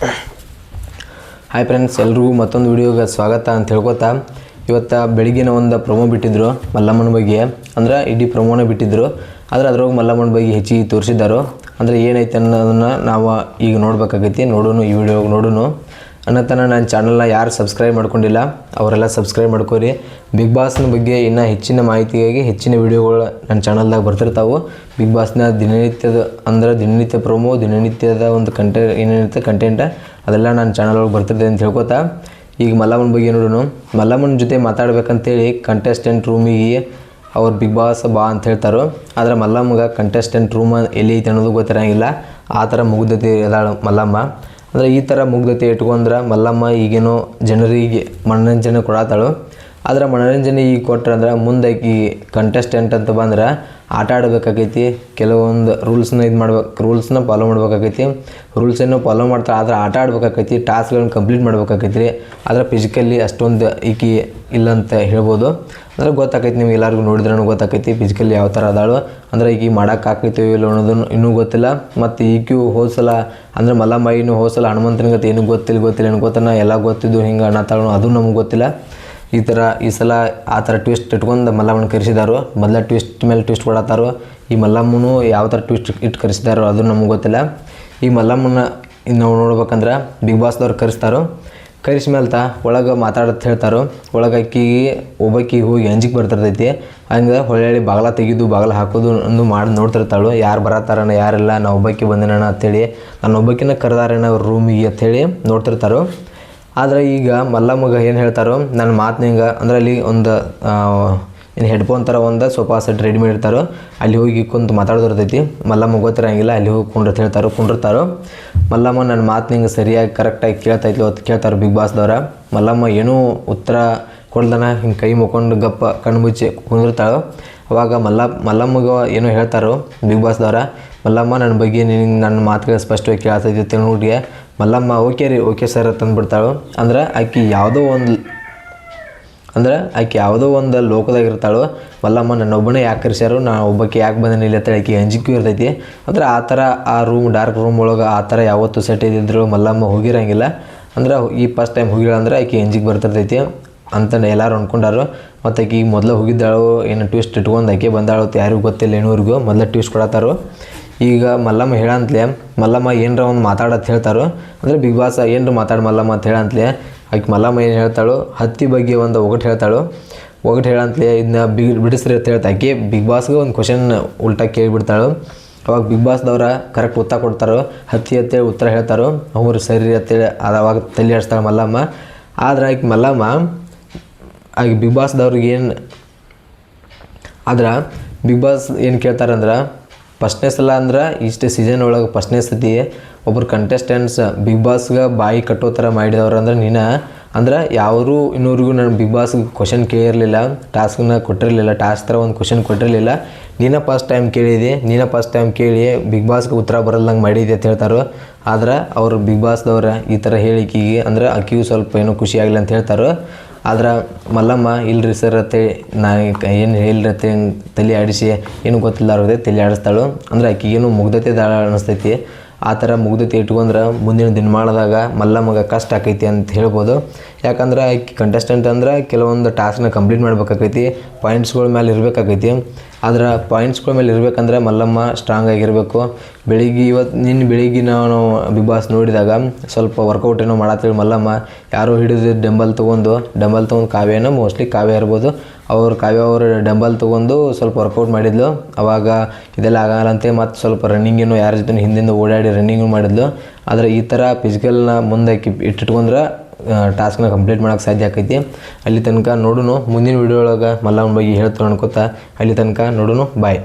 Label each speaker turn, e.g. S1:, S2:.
S1: Hi friends ಎಲ್ರಿಗೂ ಮತ್ತೊಂದು ವಿಡಿಯೋಗೆ ಸ್ವಾಗತ ಅಂತ ಹೇಳ್ಕೊತಾ, ಇವತ್ತು ಬೆಳಿಗ್ಗಿನ ಒಂದು ಪ್ರೊಮೋ ಬಿಟ್ಟಿದ್ರು ಮಲ್ಲಮ್ಮನ ಬಗ್ಗೆ. ಅಂದ್ರೆ ಇಡೀ ಪ್ರೊಮೋನ ಬಿಟ್ಟಿದ್ರು. ಆದರೆ ಅದ್ರೊಳಗೆ ಮಲ್ಲಮ್ಮನ ಬಗ್ಗೆ ಹೆಚ್ಚಿಗೆ ತೋರಿಸಿದ್ದಾರೋ, ಅಂದರೆ ಏನೈತೆ ಅನ್ನೋದನ್ನು ನಾವು ಈಗ ನೋಡ್ಬೇಕಾಗೈತಿ. ನೋಡೋಣ ಈ ವಿಡಿಯೋ ನೋಡೋಣ ಅನ್ನತನ ನನ್ನ ಚಾನಲ್ನ ಯಾರು ಸಬ್ಸ್ಕ್ರೈಬ್ ಮಾಡ್ಕೊಂಡಿಲ್ಲ, ಅವರೆಲ್ಲ ಸಬ್ಸ್ಕ್ರೈಬ್ ಮಾಡ್ಕೋರಿ. ಬಿಗ್ ಬಾಸ್ನ ಬಗ್ಗೆ ಇನ್ನೂ ಹೆಚ್ಚಿನ ಮಾಹಿತಿಗಾಗಿ ಹೆಚ್ಚಿನ ವಿಡಿಯೋಗಳು ನನ್ನ ಚಾನಲ್ದಾಗ ಬರ್ತಿರ್ತಾವೆ. ಬಿಗ್ ಬಾಸ್ನ ದಿನನಿತ್ಯದ, ಅಂದ್ರೆ ದಿನನಿತ್ಯ ಪ್ರೊಮೋ ದಿನನಿತ್ಯದ ಒಂದು ಕಂಟೆ ಏನೇನಿರುತ್ತೆ ಕಂಟೆಂಟ ಅದೆಲ್ಲ ನನ್ನ ಚಾನಲ್ ಒಳಗೆ ಬರ್ತಿರ್ತದೆ ಅಂತ ಹೇಳ್ಕೊತಾ. ಈಗ ಮಲ್ಲಮ್ಮನ ಬಗ್ಗೆ ನೋಡೋಣ. ಮಲ್ಲಮ್ಮನ ಜೊತೆ ಮಾತಾಡ್ಬೇಕಂತೇಳಿ ಕಂಟೆಸ್ಟೆಂಟ್ ರೂಮಿಗೆ ಅವ್ರು ಬಿಗ್ ಬಾಸ್ ಬಾ ಅಂತ ಹೇಳ್ತಾರೋ. ಆದರೆ ಮಲ್ಲಮ್ಮಗ ಕಂಟೆಸ್ಟೆಂಟ್ ರೂಮ್ ಎಲ್ಲಿ ಐತೆ ಅನ್ನೋದು ಗೊತ್ತಿರೋಂಗಿಲ್ಲ. ಆ ಥರ ಮುಗ್ಧತೆ ಅದಾಳ ಮಲ್ಲಮ್ಮ. ಅಂದರೆ ಈ ಥರ ಮುಗ್ಧತೆ ಇಟ್ಕೊಂಡ್ರೆ ಮಲ್ಲಮ್ಮ ಈಗೇನೋ ಜನರಿಗೆ ಮನೋರಂಜನೆ ಕೊಡತ್ತಾಳು. ಆದರೆ ಮನೋರಂಜನೆ ಈಗ ಕೊಟ್ರೆ ಅಂದ್ರೆ ಮುಂದೆ ಈ ಕಂಟೆಸ್ಟೆಂಟ್ ಅಂತ ಬಂದ್ರೆ ಆಟ ಆಡಬೇಕಾಗೈತಿ. ಕೆಲವೊಂದು ರೂಲ್ಸ್ನ ಇದು ಮಾಡ್ಬೇಕು ರೂಲ್ಸ್ನ ಫಾಲೋ ಮಾಡ್ಬೇಕಾಗೈತಿ. ರೂಲ್ಸನ್ನು ಫಾಲೋ ಮಾಡ್ತಾರೆ, ಆದ್ರೆ ಆಟ ಆಡ್ಬೇಕಾಗೈತಿ ಟಾಸ್ಕ್ಗಳನ್ನು ಕಂಪ್ಲೀಟ್ ಮಾಡ್ಬೇಕಾಗೈತಿ ರೀ ಆದರೆ ಫಿಸಿಕಲಿ ಅಷ್ಟೊಂದು ಈಕಿ ಇಲ್ಲ ಅಂತ ಹೇಳ್ಬೋದು. ಅಂದ್ರೆ ಗೊತ್ತಾಕೈತಿ ನೀವು ಎಲ್ಲರಿಗೂ ನೋಡಿದ್ರೂ ಗೊತ್ತಾಕೈತಿ ಫಿಸಿಕಲಿ ಯಾವ ಥರ ಅದಾಳು. ಅಂದ್ರೆ ಈಗ ಮಾಡೋಕೆ ಆಕೈತಿ ಇಲ್ಲ ಅನ್ನೋದನ್ನು ಇನ್ನೂ ಗೊತ್ತಿಲ್ಲ. ಮತ್ತು ಈಕ್ಯೂ ಹೋದ್ಸಲ ಸಲ, ಅಂದ್ರೆ ಮಲ್ಲಮ್ಮ ಇನ್ನೂ ಏನು ಸಲ ಹನುಮಂತನ ಗತಿ ಏನೂ ಗೊತ್ತಿಲ್ಲ ಗೊತ್ತಿಲ್ಲ ಗೊತ್ತಾನ? ಎಲ್ಲ ಗೊತ್ತಿದ್ದು ಹಿಂಗೆ ಅನ್ನತ್ತಾಳು ಅದು ನಮ್ಗೆ ಗೊತ್ತಿಲ್ಲ. ಈ ಥರ ಈ ಸಲ ಆ ಥರ ಟ್ವಿಸ್ಟ್ ಇಟ್ಕೊಂಡು ಮಲ್ಲಮ್ಮನ ಕರೆಸಿದಾರು. ಮೊದಲ ಟ್ವಿಸ್ಟ್ ಮೇಲೆ ಟ್ವಿಸ್ಟ್ ಕೊಡತ್ತಾರು. ಈ ಮಲ್ಲಮ್ಮನೂ ಯಾವ ಥರ ಟ್ವಿಸ್ಟ್ ಇಟ್ಟು ಕರೆಸಿದಾರೋ ಅದು ನಮ್ಗೆ ಗೊತ್ತಿಲ್ಲ. ಈ ಮಲ್ಲಮ್ಮನ ಇನ್ನು ನಾವು ನೋಡ್ಬೇಕಂದ್ರೆ ಬಿಗ್ ಬಾಸ್ದವ್ರು ಕರೆಸ್ತಾರೋ. ಕರೆಸಿ ಮೇಲೆ ತಾ ಒಳಗೆ ಮಾತಾಡತ್ ಹೇಳ್ತಾರೋ. ಒಳಗೆ ಅಕ್ಕಿಗೆ ಒಬ್ಬಕ್ಕಿಗೆ ಹೋಗಿ ಎಂಜಿಗೆ ಬರ್ತಿರ್ತೈತಿ. ಹಂಗೆ ಹೊಳ್ಳಿ ಬಾಗಲ ತೆಗೆದು ಬಾಗಲ ಹಾಕೋದು ಅಂದು ಮಾಡಿ ನೋಡ್ತಿರ್ತಾಳು. ಯಾರು ಬರತ್ತಾರಣ ಯಾರೆಲ್ಲ ನಾ ಒಬ್ಬಾಕಿ ಬಂದಿನಣ್ಣ ಅಂತೇಳಿ. ನಾನು ಒಬ್ಬಕ್ಕಿನ ಕರೆದಾರಣ ಅವ್ರ ರೂಮಿಗೆ ಅಂಥೇಳಿ ನೋಡ್ತಿರ್ತಾರೋ. ಆದರೆ ಈಗ ಮಲ್ಲಮ್ಮಗ ಏನು ಹೇಳ್ತಾರೋ ನನ್ನ ಮಾತಿನಂಗೆ ಅಂದ್ರೆ ಅಲ್ಲಿ ಒಂದು ಏನು ಹೆಡ್ಫೋನ್ ಥರ ಒಂದು ಸೋಫಾ ಸೆಟ್ ರೆಡಿ ಮಾಡಿರ್ತಾರೋ, ಅಲ್ಲಿ ಹೋಗಿ ಕುಂತು ಮಾತಾಡೋದಿರ್ತೈತಿ ಮಲ್ಲಮ್ಮ ಗೊತ್ತಿರಂಗಿಲ್ಲ, ಅಲ್ಲಿ ಹೋಗಿ ಕುಂಡ್ರತ್ ಹೇಳ್ತಾರೋ ಕುಂಡಿರ್ತಾರೋ ಮಲ್ಲಮ್ಮ ನನ್ನ ಮಾತಿನಂಗೆ ಸರಿಯಾಗಿ ಕರೆಕ್ಟಾಗಿ ಕೇಳ್ತೈತಿ ಅಂತ ಕೇಳ್ತಾರೆ ಬಿಗ್ ಬಾಸ್ದವ್ರ ಮಲ್ಲಮ್ಮ ಏನೂ ಉತ್ತರ ಕೊಡ್ದನ ಹಿಂಗೆ ಕೈ ಮುಕ್ಕೊಂಡು ಗಪ್ಪ, ಕಣ್ಣು ಮುಚ್ಚಿ ಕುಂದಿರ್ತಾಳೋ ಅವಾಗ ಮಲ್ಲ, ಮಲ್ಲಮ್ಮಗ ಏನೋ ಹೇಳ್ತಾರೋ ಬಿಗ್ ಬಾಸ್ದವ್ರ ಮಲ್ಲಮ್ಮ ನನ್ನ ಬಗ್ಗೆ ನಿನಗೆ ನನ್ನ ಮಾತುಗಳು ಸ್ಪಷ್ಟವಾಗಿ ಕೇಳ್ತೈತಿ ಅಂತ ನೋಡಿಗೆ ಮಲ್ಲಮ್ಮ, ಓಕೆ ರೀ, ಓಕೆ ಸರ್ ತಂದ್ಬಿಡ್ತಾಳು ಅಂದ್ರೆ ಆಕೆ ಯಾವುದೋ ಒಂದು ಅಂದ್ರೆ ಆಕೆ ಯಾವುದೋ ಒಂದು ಲೋಕದಾಗ ಇರ್ತಾಳು. ಮಲ್ಲಮ್ಮ, ನನ್ನೊಬ್ಬನೇ ಯಾಕೆ ಕರೆಸ್ಯಾರು? ನಾ ಒಬ್ಬಕ್ಕೆ ಯಾಕೆ ಬಂದೇನೆ ಇಲ್ಲ ಅಂತ ಆಕೆ ಅಂಜಿಕೆ ಇರ್ತೈತಿ. ಅಂದ್ರೆ ಆ ಥರ ಆ ರೂಮ್ ಡಾರ್ಕ್ ರೂಮ್ ಒಳಗೆ ಆ ಥರ ಯಾವತ್ತೂ ಸೆಟ್ ಇದ್ದಿದ್ರು ಮಲ್ಲಮ್ಮ ಹೋಗಿರಂಗಿಲ್ಲ. ಅಂದ್ರೆ ಈ ಫಸ್ಟ್ ಟೈಮ್ ಹೋಗಿಲ್ಲ ಅಂದ್ರೆ ಆಕೆ ಅಂಜಿಕೆ ಬರ್ತಿರ್ತೈತಿ ಅಂತ ಎಲ್ಲರೂ ಅಂದ್ಕೊಂಡಾರು ಮತ್ತು ಆಕೆ ಈಗ ಮೊದಲು ಹೋಗಿದ್ದಾಳು, ಏನು ಟ್ವಿಸ್ಟ್ ಇಟ್ಕೊಂಡು ಆಕೆ ಬಂದಾಳು ಯಾರಿಗೂ ಗೊತ್ತಿಲ್ಲ ಏನೂರಿಗೂ ಮೊದಲು ಟ್ವಿಸ್ಟ್ ಕೊಡತ್ತಾರು. ಈಗ ಮಲ್ಲಮ್ಮ ಹೇಳಂತ್ಲೆ, ಮಲ್ಲಮ್ಮ ಏನರ ಒಂದು ಮಾತಾಡತ್ ಹೇಳ್ತಾರೋ, ಅಂದರೆ ಬಿಗ್ ಬಾಸ್ ಏನರ ಮಾತಾಡಿ ಮಲ್ಲಮ್ಮ ಅಂತ ಹೇಳಂತ್ಲೆ ಆಕೆ ಮಲ್ಲಮ್ಮ ಏನು ಹೇಳ್ತಾಳು, ಹತ್ತಿ ಬಗ್ಗೆ ಒಂದು ಒಗಟು ಹೇಳ್ತಾಳು, ಒಗಟು ಹೇಳಂತ್ಲೆ ಇದನ್ನ ಬಿಗ್ ಬಿಡಿಸ್ರಿ ಅಂತ ಹೇಳ್ತಾ ಆಕೆ. ಬಿಗ್ ಬಾಸ್ಗೆ ಒಂದು ಕ್ವಶನ್ ಉಲ್ಟಾ ಕೇಳಿಬಿಡ್ತಾಳು, ಅವಾಗ ಬಿಗ್ ಬಾಸ್ದವ್ರ ಕರೆಕ್ಟ್ ಉತ್ತರ ಕೊಡ್ತಾರೋ, ಹತ್ತಿ ಅಂತೇಳಿ ಉತ್ತರ ಹೇಳ್ತಾರೋ, ಅವ್ರು ಸರಿ ಅಂತೇಳಿ ಅದು ಅವಾಗ ತಲೆ ಆಡಿಸ್ತಾಳೆ ಮಲ್ಲಮ್ಮ. ಆದ್ರೆ ಆಕೆ ಮಲ್ಲಮ್ಮ, ಆಕೆ ಬಿಗ್ ಬಾಸ್ದವ್ರಿಗೆ ಏನು, ಆದ್ರೆ ಬಿಗ್ ಬಾಸ್ ಏನು ಕೇಳ್ತಾರಂದ್ರೆ ಫಸ್ಟ್ನೇ ಸಲ ಅಂದ್ರೆ ಇಷ್ಟು ಸೀಸನ್ ಒಳಗೆ ಫಸ್ಟ್ನೇ ಸತಿ ಒಬ್ಬರು ಕಂಟೆಸ್ಟೆಂಟ್ಸ್ ಬಿಗ್ ಬಾಸ್ಗೆ ಬಾಯಿ ಕಟ್ಟೋ ಥರ ಮಾಡಿದವ್ರು ಅಂದ್ರೆ ನೀನು. ಅಂದ್ರೆ ಯಾರು ಇನ್ನೂರಿಗೂ ನಾನು ಬಿಗ್ ಬಾಸ್ಗೆ ಕ್ವಶನ್ ಕೇಳಿರಲಿಲ್ಲ ಟಾಸ್ಕ್ನ ಕೊಟ್ಟಿರಲಿಲ್ಲ ಟಾಸ್ಕ್ ಥರ ಒಂದು ಕ್ವಶನ್ ಕೊಟ್ಟಿರಲಿಲ್ಲ, ನೀನೇ ಫಸ್ಟ್ ಟೈಮ್ ಕೇಳಿದೆ, ನೀನೇ ಫಸ್ಟ್ ಟೈಮ್ ಕೇಳಿ ಬಿಗ್ ಬಾಸ್ಗೆ ಉತ್ತರ ಬರಲ್ದಂಗೆ ಮಾಡಿದೆ ಅಂತ ಹೇಳ್ತಾರೆ, ಆದ್ರೆ ಅವರು ಬಿಗ್ ಬಾಸ್ದವ್ರ ಈ ಥರ ಹೇಳಿಕೆಗೆ ಅಂದ್ರೆ ಅಕ್ಕಿಯು ಸ್ವಲ್ಪ ಏನೋ ಖುಷಿ ಆಗಲಿ ಅಂತ ಹೇಳ್ತಾರೆ ಆದ್ರೆ ಮಲ್ಲಮ್ಮ, ಇಲ್ರಿ ಸರ್ ಅತ್ತೆ, ನಾ ಏನು ಹೇಳಿರತ್ತೆ ತಲೆ ಆಡಿಸಿ, ಏನು ಗೊತ್ತಿಲ್ಲ ಅವ್ರದ್ದೆ ತಲೆ ಆಡಿಸ್ತಾಳು. ಅಂದ್ರೆ ಆಕೆ ಏನು ಮುಗ್ಧತೆ ದಾಳ ಅನಿಸ್ತೈತಿ. ಆ ಥರ ಮುಗ್ಧತೆ ಇಟ್ಕೊಂಡ್ರೆ ಮುಂದಿನ ದಿನಮಾನದಾಗ ಮಲ್ಲಮ್ಮಗೆ ಕಷ್ಟ ಆಕೈತಿ ಅಂತ ಹೇಳ್ಬೋದು. ಯಾಕಂದ್ರೆ ಕಂಟೆಸ್ಟೆಂಟ್ ಅಂದ್ರೆ ಕೆಲವೊಂದು ಟಾಸ್ಕ್ನ ಕಂಪ್ಲೀಟ್ ಮಾಡ್ಬೇಕಾಗೈತಿ ಪಾಯಿಂಟ್ಸ್ಗಳ ಮೇಲೆ ಇರಬೇಕಾಗೈತಿ. ಆದ್ರೆ ಪಾಯಿಂಟ್ಸ್ಗಳ ಮೇಲೆ ಇರಬೇಕಂದ್ರೆ ಮಲ್ಲಮ್ಮ ಸ್ಟ್ರಾಂಗ್ ಆಗಿರಬೇಕು. ಬೆಳಿಗ್ಗೆ ಇವತ್ತು ನಿನ್ನ ಬೆಳಿಗ್ಗೆ ನಾವು ಬಿಗ್ ಬಾಸ್ ನೋಡಿದಾಗ ಸ್ವಲ್ಪ ವರ್ಕೌಟ್ ಏನೋ ಮಾಡತ್ತೇಳಿ ಮಲ್ಲಮ್ಮ. ಯಾರೋ ಹಿಡಿದು ಡಂಬಲ್ ತೊಗೊಂಡು ಡಂಬಲ್ ತೊಗೊಂಡು ಕಾವ್ಯನೋ ಮೋಸ್ಟ್ಲಿ ಕಾವ್ಯ ಇರ್ಬೋದು. ಅವ್ರು ಕಾವ್ಯ ಅವರು ಡಂಬಲ್ ತೊಗೊಂಡು ಸ್ವಲ್ಪ ವರ್ಕೌಟ್ ಮಾಡಿದ್ಲು. ಅವಾಗ ಇದೆಲ್ಲ ಆಗಲ್ಲಂತೆ ಮತ್ತು ಸ್ವಲ್ಪ ರನ್ನಿಂಗೇನು ಯಾರ ಜೊತೆ ಹಿಂದಿಂದ ಓಡಾಡಿ ರನ್ನಿಂಗು ಮಾಡಿದ್ಲು. ಆದರೆ ಈ ಥರ ಫಿಸಿಕಲ್ನ ಮುಂದೆ ಇಟ್ಟಿಟ್ಕೊಂಡ್ರೆ ಟಾಸ್ಕ್ನ ಕಂಪ್ಲೀಟ್ ಮಾಡೋಕೆ ಸಾಧ್ಯ ಆಕೈತಿ. ಅಲ್ಲಿ ತನಕ ನೋಡೋಣ ಮುಂದಿನ ವೀಡಿಯೋ ಒಳಗೆ ಮಲ್ಲವನ ಬಗ್ಗೆ ಹೇಳ್ತಾರೆ ಅನ್ಕೋತಾ. ಅಲ್ಲಿ ತನಕ ನೋಡೋಣ ಬಾಯ್